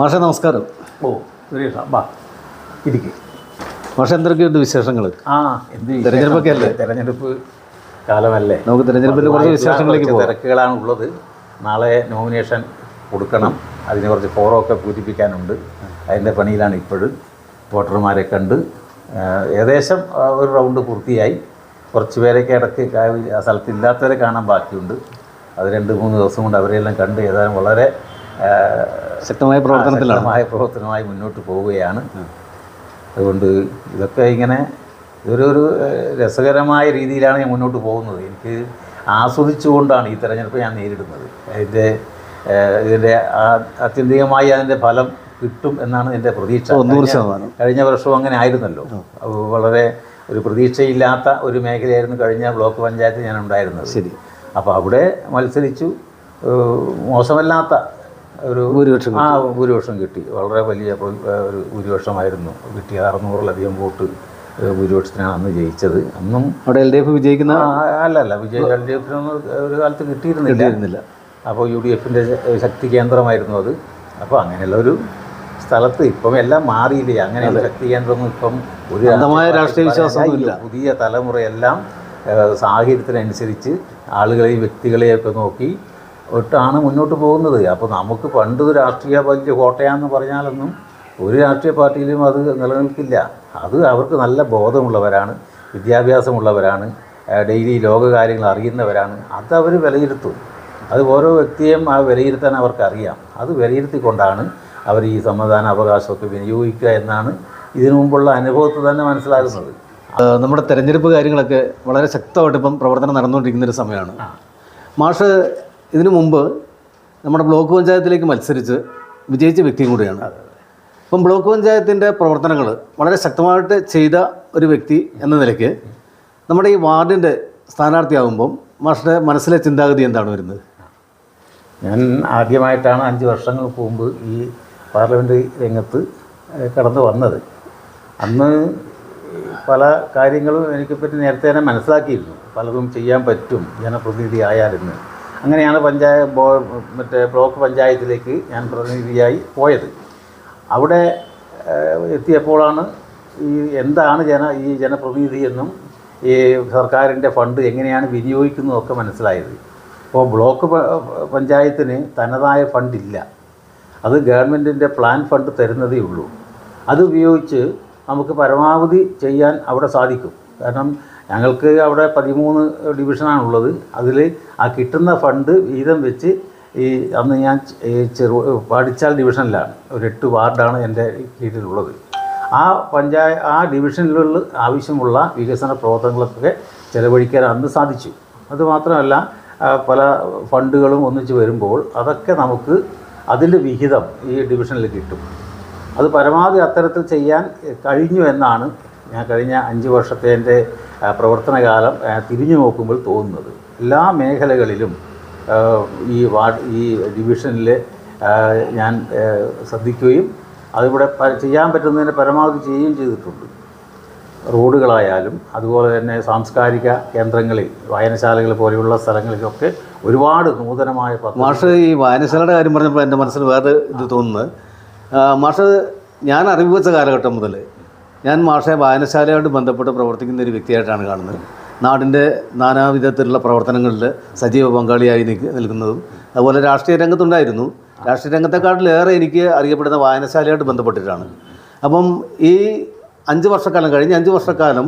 മാഷെ നമസ്കാരം. ഓ സുരേഷ ബാ ഇരിക്കും. മാഷെ എന്തൊക്കെയുണ്ട് വിശേഷങ്ങൾ ആ എന്ത്? തെരഞ്ഞെടുപ്പൊക്കെ അല്ലേ? തെരഞ്ഞെടുപ്പ് കാലമല്ലേ? നമുക്ക് തെരഞ്ഞെടുപ്പിന്റെ കുറച്ച് വിശേഷങ്ങളിലേക്ക് തിരക്കുകളാണ് ഉള്ളത് നാളെ നോമിനേഷൻ കൊടുക്കണം. അതിനെ കുറച്ച് ഫോറമൊക്കെ പൂരിപ്പിക്കാനുണ്ട് അതിന്റെ പണിയിലാണ് ഇപ്പോഴും. വോട്ടർമാരെ കണ്ട് ഏകദേശം ഒരു റൗണ്ട് പൂർത്തിയായി. കുറച്ച് പേരൊക്കെ ഇടയ്ക്ക് ആ സ്ഥലത്ത് ഇല്ലാത്തവരെ കാണാൻ ബാക്കിയുണ്ട്. അത് രണ്ട് മൂന്ന് ദിവസം കൊണ്ട് അവരെല്ലാം കണ്ട് ഏതായാലും വളരെ ശക്തമായ പ്രവർത്തനത്തിലാണ്. ശക്തമായ പ്രവർത്തനമായി മുന്നോട്ട് പോവുകയാണ്. അതുകൊണ്ട് ഇതൊക്കെ ഇങ്ങനെ ഇതൊരു ഒരു രസകരമായ രീതിയിലാണ് ഞാൻ മുന്നോട്ട് പോകുന്നത്. എനിക്ക് ആസ്വദിച്ചുകൊണ്ടാണ് ഈ തെരഞ്ഞെടുപ്പ് ഞാൻ നേരിടുന്നത്. അതിന്റെ ഇതിന്റെ ആത്യന്തികമായി അതിന്റെ ഫലം കിട്ടും എന്നാണ് എന്റെ പ്രതീക്ഷ. നൂറ് കഴിഞ്ഞ- ശതമാനം. കഴിഞ്ഞ വർഷവും അങ്ങനെ ആയിരുന്നല്ലോ. വളരെ ഒരു പ്രതീക്ഷയില്ലാത്ത ഒരു മേഖലയായിരുന്നു കഴിഞ്ഞ ബ്ലോക്ക് പഞ്ചായത്ത് ഞാൻ ഉണ്ടായിരുന്നത്. ശരി. അപ്പോൾ അവിടെ മത്സരിച്ചു. മോശമല്ലാത്ത ഒരു ഭൂരിപക്ഷം ആ ഭൂരിപക്ഷം കിട്ടി. വളരെ വലിയ ഒരു ഭൂരിപക്ഷമായിരുന്നു. കിട്ടിയത് അറുന്നൂറിലധികം വോട്ട് ഭൂരിപക്ഷത്തിനാണ് അന്ന് ജയിച്ചത്. അന്നും അവിടെ എൽ ഡി എഫ് വിജയിക്കുന്ന അല്ലല്ല അല്ല അല്ല വിജയ എൽ ഡി എഫിനൊന്നും ഒരു കാലത്ത് കിട്ടിയിരുന്നില്ല. അപ്പോൾ യു ഡി എഫിന്റെ ശക്തി കേന്ദ്രമായിരുന്നു അത്. അപ്പോൾ അങ്ങനെയുള്ള ഒരു സ്ഥലത്ത് ഇപ്പം എല്ലാം മാറിയില്ലേ? അങ്ങനെയുള്ള ശക്തി കേന്ദ്രമൊന്നും ഇപ്പം ഒരു അന്തമായ രാഷ്ട്രീയ വിശ്വാസം ഇല്ല. പുതിയ തലമുറയെല്ലാം സാഹചര്യത്തിനനുസരിച്ച് ആളുകളെയും വ്യക്തികളെയൊക്കെ നോക്കി ഒട്ടാണ് മുന്നോട്ട് പോകുന്നത്. അപ്പോൾ നമുക്ക് പണ്ട് രാഷ്ട്രീയ വലിയ കോട്ടയാന്ന് പറഞ്ഞാലൊന്നും ഒരു രാഷ്ട്രീയ പാർട്ടിയിലും അത് നിലനിൽക്കില്ല. അത് അവർക്ക് നല്ല ബോധമുള്ളവരാണ് വിദ്യാഭ്യാസമുള്ളവരാണ് ഡെയിലി ഡെയിലി ലോകകാര്യങ്ങൾ അറിയുന്നവരാണ്. അത് അവർ വിലയിരുത്തും. അത് ഓരോ വ്യക്തിയെയും ആ വിലയിരുത്താൻ അവർക്കറിയാം. അത് വിലയിരുത്തിക്കൊണ്ടാണ് അവർ ഈ സമ്മതിദാന അവകാശമൊക്കെ വിനിയോഗിക്കുക എന്നാണ് ഇതിനു മുമ്പുള്ള അനുഭവത്തിൽ തന്നെ മനസ്സിലാകുന്നത്. നമ്മുടെ തെരഞ്ഞെടുപ്പ് കാര്യങ്ങളൊക്കെ വളരെ ശക്തമായിട്ട് ഇപ്പം പ്രവർത്തനം നടന്നുകൊണ്ടിരിക്കുന്ന ഒരു സമയമാണ്. മാഷ് ഇതിനു മുമ്പ് നമ്മുടെ ബ്ലോക്ക് പഞ്ചായത്തിലേക്ക് മത്സരിച്ച് വിജയിച്ച വ്യക്തിയും കൂടിയാണ്. അപ്പം ബ്ലോക്ക് പഞ്ചായത്തിന്റെ പ്രവർത്തനങ്ങൾ വളരെ ശക്തമായിട്ട് ചെയ്ത ഒരു വ്യക്തി എന്ന നിലയ്ക്ക് നമ്മുടെ ഈ വാർഡിന്റെ സ്ഥാനാർത്ഥിയാകുമ്പം മാഷിന്റെ മനസ്സിലെ ചിന്താഗതി എന്താണ് വരുന്നത്? ഞാൻ ആദ്യമായിട്ടാണ് അഞ്ച് വർഷങ്ങൾക്ക് മുമ്പ് ഈ പാർലമെന്റ് രംഗത്ത് കടന്നു വന്നത്. അന്ന് പല കാര്യങ്ങളും എനിക്കെപ്പറ്റി നേരത്തെ തന്നെ മനസ്സിലാക്കിയിരുന്നു. പലതും ചെയ്യാൻ പറ്റും ജനപ്രതിനിധി ആയാലെന്ന്. അങ്ങനെയാണ് പഞ്ചായത്ത് മറ്റേ ബ്ലോക്ക് പഞ്ചായത്തിലേക്ക് ഞാൻ പ്രതിനിധിയായി പോയത്. അവിടെ എത്തിയപ്പോഴാണ് ഈ എന്താണ് ജന ഈ ജനപ്രതിനിധി എന്നും ഈ സർക്കാരിന്റെ ഫണ്ട് എങ്ങനെയാണ് വിനിയോഗിക്കുന്നതൊക്കെ മനസ്സിലായത്. അപ്പോൾ ബ്ലോക്ക് പഞ്ചായത്തിന് തനതായ ഫണ്ടില്ല. അത് ഗവൺമെന്റിന്റെ പ്ലാൻ ഫണ്ട് തരുന്നതേ ഉള്ളൂ. അത് ഉപയോഗിച്ച് നമുക്ക് പരമാവധി ചെയ്യാൻ അവിടെ സാധിക്കും. കാരണം ഞങ്ങൾക്ക് അവിടെ പതിമൂന്ന് ഡിവിഷനാണുള്ളത്. അതിൽ ആ കിട്ടുന്ന ഫണ്ട് വീതം വെച്ച് ഈ അന്ന് ഞാൻ ചെറു പാടിച്ചാൽ ഡിവിഷനിലാണ്. ഒരു എട്ട് വാർഡാണ് എന്റെ കീഴിലുള്ളത്. ആ പഞ്ചായ ആ ഡിവിഷനിലുള്ള ആവശ്യമുള്ള വികസന പ്രവർത്തനങ്ങളൊക്കെ ചിലവഴിക്കാൻ അന്ന് സാധിച്ചു. അതുമാത്രമല്ല പല ഫണ്ടുകളും ഒന്നിച്ച് വരുമ്പോൾ അതൊക്കെ നമുക്ക് അതിന്റെ വിഹിതം ഈ ഡിവിഷനിൽ കിട്ടും. അത് പരമാവധി അത്തരത്തിൽ ചെയ്യാൻ കഴിഞ്ഞു എന്നാണ് ഞാൻ കഴിഞ്ഞ അഞ്ച് വർഷത്തെ എന്റെ പ്രവർത്തനകാലം തിരിഞ്ഞു നോക്കുമ്പോൾ തോന്നുന്നത്. എല്ലാ മേഖലകളിലും ഈ വാർഡ് ഈ ഡിവിഷനിൽ ഞാൻ ശ്രദ്ധിക്കുകയും അതിവിടെ ചെയ്യാൻ പറ്റുന്നതിന് പരമാവധി ചെയ്യുകയും ചെയ്തിട്ടുണ്ട്. റോഡുകളായാലും അതുപോലെ തന്നെ സാംസ്കാരിക കേന്ദ്രങ്ങളിൽ വായനശാലകൾ പോലെയുള്ള സ്ഥലങ്ങളിലൊക്കെ ഒരുപാട് നൂതനമായ മാഷ് ഈ വായനശാലയുടെ കാര്യം പറഞ്ഞപ്പോൾ എന്റെ മനസ്സിൽ വേറെ ഇത് തോന്നുന്നത്. മാഷ് ഞാൻ അറിവ് വെച്ച കാലഘട്ടം മുതൽ ഞാൻ മാഷെ വായനശാലയായിട്ട് ബന്ധപ്പെട്ട് പ്രവർത്തിക്കുന്ന ഒരു വ്യക്തിയായിട്ടാണ് കാണുന്നത്. നാടിന്റെ നാനാവിധത്തിലുള്ള പ്രവർത്തനങ്ങളിൽ സജീവ പങ്കാളിയായി നിൽക്ക് നിൽക്കുന്നതും അതുപോലെ രാഷ്ട്രീയ രംഗത്തുണ്ടായിരുന്നു. രാഷ്ട്രീയ രംഗത്തെക്കാട്ടിലേറെ എനിക്ക് അറിയപ്പെടുന്ന വായനശാലയായിട്ട് ബന്ധപ്പെട്ടിട്ടാണ്. അപ്പം ഈ അഞ്ച് വർഷക്കാലം കഴിഞ്ഞ് അഞ്ച് വർഷക്കാലം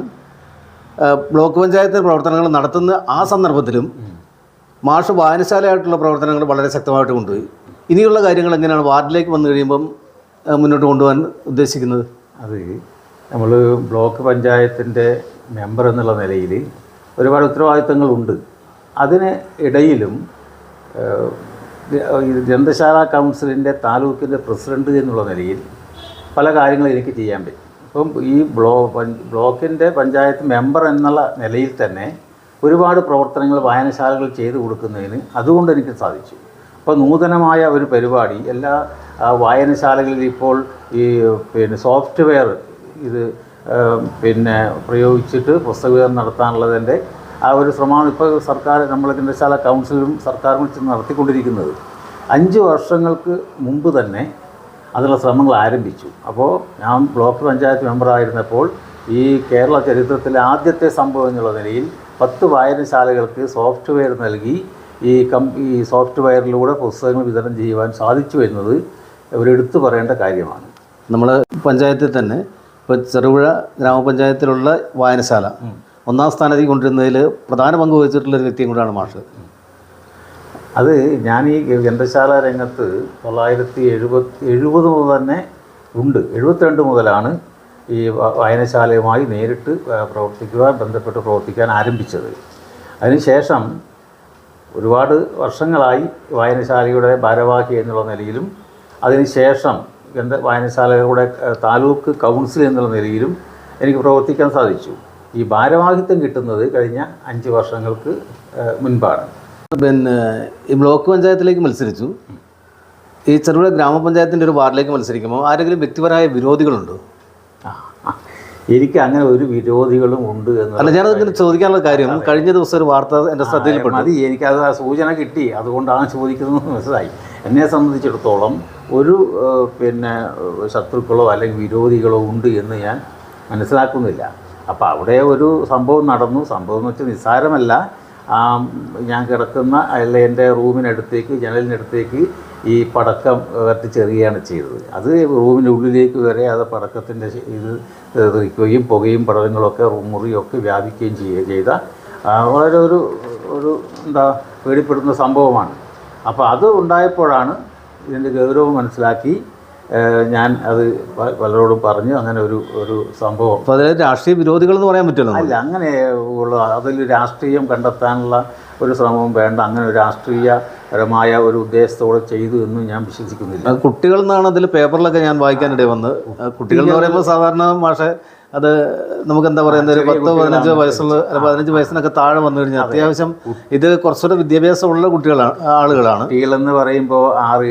ബ്ലോക്ക് പഞ്ചായത്ത് പ്രവർത്തനങ്ങൾ നടത്തുന്ന ആ സന്ദർഭത്തിലും മാഷ് വായനശാലയായിട്ടുള്ള പ്രവർത്തനങ്ങൾ വളരെ ശക്തമായിട്ട് കൊണ്ടുപോയി. ഇനിയുള്ള കാര്യങ്ങൾ എങ്ങനെയാണ് വാർഡിലേക്ക് വന്നു കഴിയുമ്പം മുന്നോട്ട് കൊണ്ടുപോകാൻ ഉദ്ദേശിക്കുന്നത്? അത്. നമ്മൾ ബ്ലോക്ക് പഞ്ചായത്തിന്റെ മെമ്പർ എന്നുള്ള നിലയിൽ ഒരുപാട് ഉത്തരവാദിത്തങ്ങളുണ്ട്. അതിന് ഇടയിലും ഗ്രന്ഥശാല കൗൺസിലിന്റെ താലൂക്കിന്റെ പ്രസിഡന്റ് എന്നുള്ള നിലയിൽ പല കാര്യങ്ങളും എനിക്ക് ചെയ്യാൻ പറ്റും. ഇപ്പം ഈ ബ്ലോ ബ്ലോക്കിന്റെ പഞ്ചായത്ത് മെമ്പർ എന്നുള്ള നിലയിൽ തന്നെ ഒരുപാട് പ്രവർത്തനങ്ങൾ വായനശാലകൾ ചെയ്തു കൊടുക്കുന്നതിന് അതുകൊണ്ട് എനിക്ക് സാധിച്ചു. അപ്പോൾ നൂതനമായ ഒരു പരിപാടി എല്ലാ വായനശാലകളിൽ ഇപ്പോൾ ഈ പിന്നെ സോഫ്റ്റ്വെയർ ഇത് പിന്നെ പ്രയോഗിച്ചിട്ട് പുസ്തക വിതരണം നടത്താനുള്ളതിന്റെ ആ ഒരു ശ്രമമാണ് ഇപ്പോൾ സർക്കാർ നമ്മൾ ഗ്രന്ഥശാല കൗൺസിലും സർക്കാരും വെച്ച് നടത്തിക്കൊണ്ടിരിക്കുന്നത്. അഞ്ച് വർഷങ്ങൾക്ക് മുമ്പ് തന്നെ അതിനുള്ള ശ്രമങ്ങൾ ആരംഭിച്ചു. അപ്പോൾ ഞാൻ ബ്ലോക്ക് പഞ്ചായത്ത് മെമ്പറായിരുന്നപ്പോൾ ഈ കേരള ചരിത്രത്തിലെ ആദ്യത്തെ സംഭവം എന്നുള്ള നിലയിൽ പത്ത് വായനശാലകൾക്ക് സോഫ്റ്റ്വെയർ നൽകി ഈ കം ഈ സോഫ്റ്റ്വെയറിലൂടെ പുസ്തകങ്ങൾ വിതരണം ചെയ്യുവാൻ സാധിച്ചു എന്നത് ഒരെടുത്തു പറയേണ്ട കാര്യമാണ്. നമ്മൾ പഞ്ചായത്തിൽ തന്നെ ഇപ്പോൾ ചെറുപുഴ ഗ്രാമപഞ്ചായത്തിലുള്ള വായനശാല ഒന്നാം സ്ഥാനത്തേക്ക് കൊണ്ടിരുന്നതിൽ പ്രധാന പങ്ക് വഹിച്ചിട്ടുള്ള ഒരു വ്യക്തിയും കൂടാണ് മാഷ്. അത് ഞാൻ ഈ ഗ്രന്ഥശാല രംഗത്ത് തൊള്ളായിരത്തി എഴുപത്തി എഴുപത് മുതൽ തന്നെ ഉണ്ട്. എഴുപത്തിരണ്ട് മുതലാണ് ഈ വായനശാലയുമായി നേരിട്ട് പ്രവർത്തിക്കുക പ്രവർത്തിക്കുവാൻ ബന്ധപ്പെട്ട് പ്രവർത്തിക്കാൻ ആരംഭിച്ചത്. അതിനുശേഷം ഒരുപാട് വർഷങ്ങളായി വായനശാലയുടെ ഭാരവാഹി എന്നുള്ള നിലയിലും അതിനുശേഷം ഗ്രന്ഥ വായനശാലകളുടെ താലൂക്ക് കൗൺസിൽ എന്നുള്ള നിലയിലും എനിക്ക് പ്രവർത്തിക്കാൻ സാധിച്ചു. ഈ ഭാരവാഹിത്വം കിട്ടുന്നത് കഴിഞ്ഞ അഞ്ച് വർഷങ്ങൾക്ക് മുൻപാണ്. പിന്നെ ഈ ബ്ലോക്ക് പഞ്ചായത്തിലേക്ക് മത്സരിച്ചു. ഈ ചെറുപുഴ ഗ്രാമപഞ്ചായത്തിന്റെ ഒരു വാർഡിലേക്ക് മത്സരിക്കുമ്പോൾ ആരെങ്കിലും വ്യക്തിപരമായ വിരോധികളുണ്ടോ. എനിക്ക് അങ്ങനെ ഒരു വിരോധികളും ഉണ്ട് എന്ന് അല്ല ഞാനതിങ്ങനെ ചോദിക്കാനുള്ള കാര്യം കഴിഞ്ഞ ദിവസം ഒരു വാർത്ത എന്റെ ശ്രദ്ധയിൽപ്പെട്ടു. അത് എനിക്കത് ആ സൂചന കിട്ടി. അതുകൊണ്ടാണ് ചോദിക്കുന്നത് മനസ്സിലായി. എന്നെ സംബന്ധിച്ചിടത്തോളം ഒരു പിന്നെ ശത്രുക്കളോ അല്ലെങ്കിൽ വിരോധികളോ ഉണ്ട് എന്ന് ഞാൻ മനസ്സിലാക്കുന്നില്ല. അപ്പോൾ അവിടെ ഒരു സംഭവം നടന്നു. സംഭവം എന്ന് വെച്ചാൽ നിസ്സാരമല്ല. ഞാൻ കിടക്കുന്ന അല്ല എന്റെ റൂമിനടുത്തേക്ക് ജനലിനടുത്തേക്ക് ഈ പടക്കം കത്തിച്ചെറിയുകയാണ് ചെയ്തത്. അത് റൂമിന്റെ ഉള്ളിലേക്ക് വരെ അത് പടക്കത്തിന്റെ ഇത് തെറിക്കുകയും പുകയും പടകങ്ങളൊക്കെ മുറിയൊക്കെ വ്യാപിക്കുകയും ചെയ്യുക ചെയ്ത വളരെ ഒരു ഒരു എന്താ പേടിപ്പെടുന്ന സംഭവമാണ്. അപ്പോൾ അത് ഉണ്ടായപ്പോഴാണ് ഇതിന്റെ ഗൗരവം മനസ്സിലാക്കി ഞാൻ അത് പലരോടും പറഞ്ഞു അങ്ങനെ ഒരു ഒരു സംഭവം. അപ്പോൾ അതിൽ രാഷ്ട്രീയ വിരോധികൾ എന്ന് പറയാൻ പറ്റില്ല അല്ല അങ്ങനെ ഉള്ള അതിൽ രാഷ്ട്രീയം കണ്ടെത്താനുള്ള ഒരു ശ്രമവും വേണ്ട. അങ്ങനെ ഒരു രാഷ്ട്രീയപരമായ ഒരു ഉദ്ദേശത്തോടെ ചെയ്തു എന്ന് ഞാൻ വിശ്വസിക്കുന്നില്ല. കുട്ടികൾ എന്നാണ് അതിൽ പേപ്പറിലൊക്കെ ഞാൻ വായിക്കാനിടയിൽ വന്നത്. ആ കുട്ടികൾ എന്ന് പറയുമ്പോൾ സാധാരണ മാഷെ അത് നമുക്ക് എന്താ പറയുന്നത് ഒരു പത്ത് പതിനഞ്ച് വയസ്സുള്ള പതിനഞ്ച് വയസ്സിനൊക്കെ താഴെ വന്നു കഴിഞ്ഞാൽ അത്യാവശ്യം ഇത് കുറച്ചുകൂടെ വിദ്യാഭ്യാസമുള്ള കുട്ടികളാണ് ആളുകളാണ്. കുട്ടികളെന്ന് പറയുമ്പോൾ ആറ്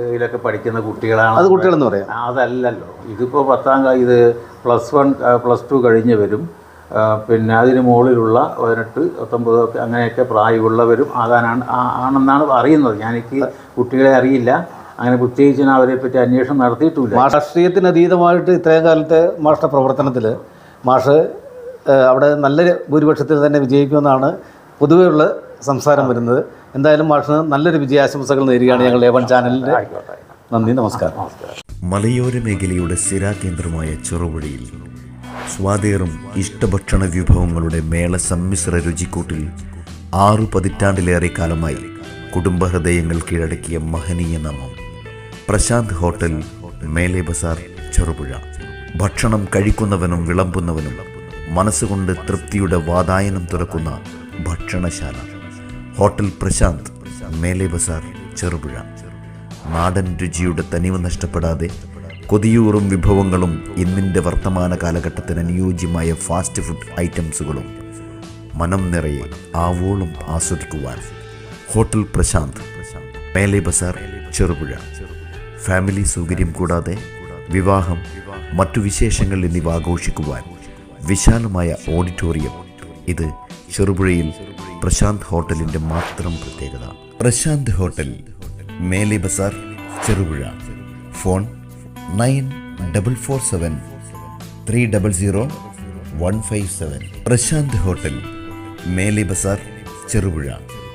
ഏഴിലൊക്കെ പഠിക്കുന്ന കുട്ടികളാണ് അത് കുട്ടികളെന്ന് പറയാം. അതല്ലല്ലോ. ഇതിപ്പോൾ പത്താം ഇത് പ്ലസ് വൺ പ്ലസ് ടു കഴിഞ്ഞവരും പിന്നെ അതിന് മുകളിലുള്ള പതിനെട്ട് പത്തൊമ്പത് ഒക്കെ അങ്ങനെയൊക്കെ പ്രായമുള്ളവരും ആകാനാണ് ആണെന്നാണ് അറിയുന്നത് ഞാനെനിക്ക് കുട്ടികളെ അറിയില്ല. അങ്ങനെ പ്രത്യേകിച്ച് ഞാൻ അവരെ പറ്റി അന്വേഷണം നടത്തിയിട്ടില്ല. രാഷ്ട്രീയത്തിന് അതീതമായിട്ട് ഇത്രയും കാലത്തെ മാഷ്ട പ്രവർത്തനത്തിൽ മാഷ് അവിടെ നല്ല ഭൂരിപക്ഷത്തിൽ തന്നെ വിജയിക്കുമെന്നാണ് പൊതുവെയുള്ള സംസാരം വരുന്നത്. എന്തായാലും മാഷിന് നല്ലൊരു വിജയാശംസകൾ നേരുകയാണ് ഞങ്ങൾ ഏവൺ ചാനലിന്റെ നന്ദി നമസ്കാരം. നമസ്കാരം. മലയോര മേഖലയുടെ സ്ഥിരാകേന്ദ്രമായ ചെറുപുഴയിൽ സ്വാതേറും ഇഷ്ടഭക്ഷണ വിഭവങ്ങളുടെ മേള സമ്മിശ്ര രുചിക്കൂട്ടിൽ ആറു പതിറ്റാണ്ടിലേറെ കാലമായി കുടുംബഹൃദയങ്ങൾ കീഴടക്കിയ മഹനീയ നാമം. പ്രശാന്ത് ഹോട്ടൽ മേലെ ബസാർ ചെറുപുഴ. ഭക്ഷണം കഴിക്കുന്നവനും വിളമ്പുന്നവനും മനസ്സുകൊണ്ട് തൃപ്തിയുടെ വാതായനം തുറക്കുന്ന ഭക്ഷണശാല. ഹോട്ടൽ പ്രശാന്ത് മേലെ ബസാർ ചെറുപുഴ. നാടൻ രുചിയുടെ തനിവ് നഷ്ടപ്പെടാതെ കൊതിയൂറും വിഭവങ്ങളും ഇന്നിന്റെ വർത്തമാന കാലഘട്ടത്തിന് അനുയോജ്യമായ ഫാസ്റ്റ് ഫുഡ് ഐറ്റംസുകളും മനം നിറയെ ആവോളം ആസ്വദിക്കുവാൻ ഹോട്ടൽ പ്രശാന്ത് മേലെ ബസാർ ചെറുപുഴ. ഫാമിലി സൗകര്യം കൂടാതെ വിവാഹം മറ്റു വിശേഷങ്ങൾ എന്നിവ ആഘോഷിക്കുവാൻ വിശാലമായ ഓഡിറ്റോറിയം ഇത് ചെറുപുഴയിൽ പ്രശാന്ത് ഹോട്ടലിന്റെ മാത്രം പ്രത്യേകത. Prashanth hotel Mele Bazar Cherupuzha. Phone nine double four seven three double zero one five seven. Prashanth hotel Mele Bazar Cherupuzha.